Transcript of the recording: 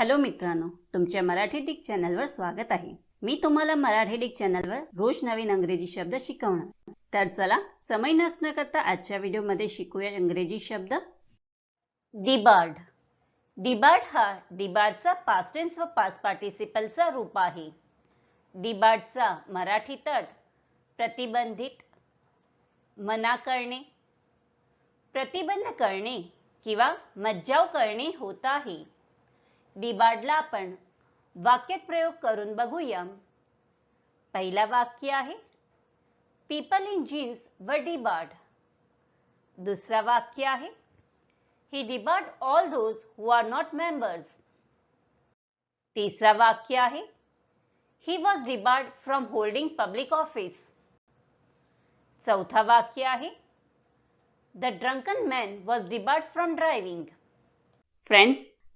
Hello मित्रांनो तुमच्या Marathi Dick चॅनलवर स्वागत आहे. मी तुम्हाला मराठी डिक चॅनलवर रोज नवीन अंग्रेजी शब्द शिकवणार. तर चला समय नसणं करता आजच्या व्हिडिओमध्ये शिकूया इंग्रजी शब्द. डिबार्ड डिबार्ड हा डिबार्डचा पास्टेन्स व पास्ट पार्टिसिपलचा रूप आहे. डिबार्डचा मराठीत अर्थ प्रतिबंधित मना करणे प्रतिबंध करणे किंवा मज्जाव करणे होत आहे. डिबार्डला आपण. वाक्यात प्रयोग करून बघूया. पहिला वाक्य आहे पीपल इन जीन्स व डिबाड दुसरा वाक्य आहे he debarred all those who are not members तिसरा वाक्य आहे he was debarred from holding public office चौथा वाक्य आहे the drunken man was debarred from driving friends